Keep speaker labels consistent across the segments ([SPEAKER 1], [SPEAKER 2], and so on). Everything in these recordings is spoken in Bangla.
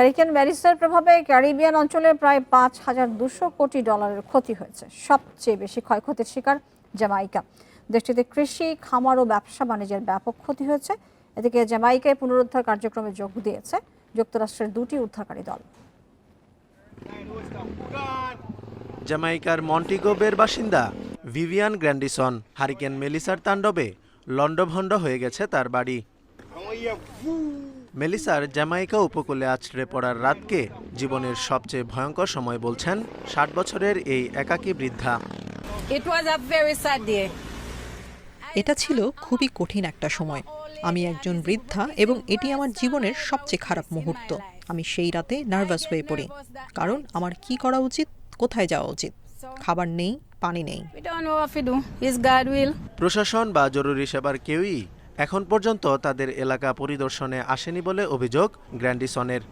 [SPEAKER 1] হ্যারিকেন ম্যারিসের প্রভাবে ক্যারিবিয়ান অঞ্চলে প্রায় পাঁচ হাজার দুশো কোটি ডলারের ক্ষতি হয়েছে। সবচেয়ে বেশি ক্ষয়ক্ষতির শিকার জ্যামাইকা। দেশটিতে কৃষি, খামার ও ব্যবসা বাণিজ্যের ব্যাপক ক্ষতি হয়েছে। এদিকে জ্যামাইকায় পুনরুদ্ধার কার্যক্রমে যোগ দিয়েছে যুক্তরাষ্ট্রের দুটি উদ্ধারকারী দল।
[SPEAKER 2] জ্যামাইকার মন্টিগোবের বাসিন্দা ভিভিয়ান গ্র্যান্ডিসন হারিকেন মেলিসার তাণ্ডবে লণ্ডভণ্ড হয়ে গেছে তার বাড়ি। মেলিসার জ্যামাইকা উপকূলে আছড়ে পড়ার রাতকে জীবনের সবচেয়ে ভয়ঙ্কর সময় বলছেন ষাট বছরের এই একাকী বৃদ্ধা.
[SPEAKER 3] এটা ছিল খুবই কঠিন একটা সময়। আমি একজন বৃদ্ধা এবং এটি আমার জীবনের সবচেয়ে খারাপ মুহূর্ত। আমি সেই রাতে নার্ভাস হয়ে পড়ি। কারণ আমার কি করা উচিত কোথায় যাওয়া উচিত? খাবার নেই পানি নেই.
[SPEAKER 2] প্রশাসন বা জরুরি সেবার কেউই এখন পর্যন্ত তাদের এলাকা পরিদর্শনে আসেনি বলে অভিযোগ গ্র্যান্ডিসনের.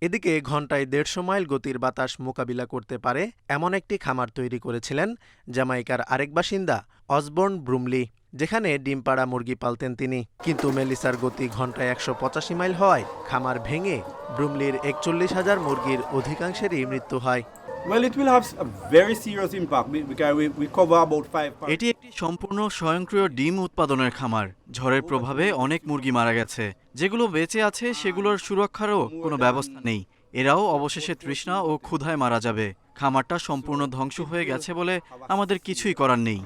[SPEAKER 2] এদিকে ঘন্টায় দেড়শো মাইল গতির বাতাস মোকাবিলা করতে পারে এমন একটি খামার তৈরি করেছিলেন জামাইকার আরেক বাসিন্দা অসবর্ন ব্রুমলি যেখানে ডিমপাড়া মুরগি পালতেন তিনি। কিন্তু মেলিসার গতি ঘন্টায় একশো পঁচাশি মাইল হওয়ায় খামার ভেঙে ব্রুমলির একচল্লিশ হাজার মুরগির অধিকাংশেরই মৃত্যু হয়।
[SPEAKER 4] এটি একটি সম্পূর্ণ স্বয়ংক্রিয় ডিম উৎপাদনের খামার। ঝড়ের প্রভাবে অনেক মুরগি মারা গেছে। যেগুলো বেঁচে আছে সেগুলোর সুরক্ষারও কোনো ব্যবস্থা নেই। এরাও অবশেষে তৃষ্ণা ও ক্ষুধায় মারা যাবে। খামারটা সম্পূর্ণ ধ্বংস হয়ে গেছে বলে আমাদের কিছুই করার নেই।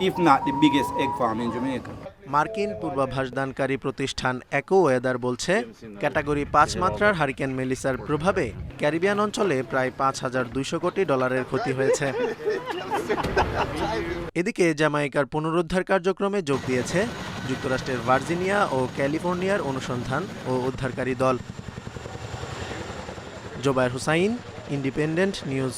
[SPEAKER 5] If not the biggest egg farm in Jamaica.
[SPEAKER 2] মার্কিন পূর্বাভাসদানকারী প্রতিষ্ঠান একো ওয়েদার বলছে, ক্যাটাগরি পাঁচ মাত্রার হারিকেন মেলিসার প্রভাবে ক্যারিবিয়ান অঞ্চলে প্রায় পাঁচ হাজার দুইশো কোটি ডলারের ক্ষতি হয়েছে। এদিকে জামাইকার পুনরুদ্ধার কার্যক্রমে যোগ দিয়েছে যুক্তরাষ্ট্রের ভার্জিনিয়া ও ক্যালিফোর্নিয়ার অনুসন্ধান ও উদ্ধারকারী দল। Zobayer Hussain, independent news.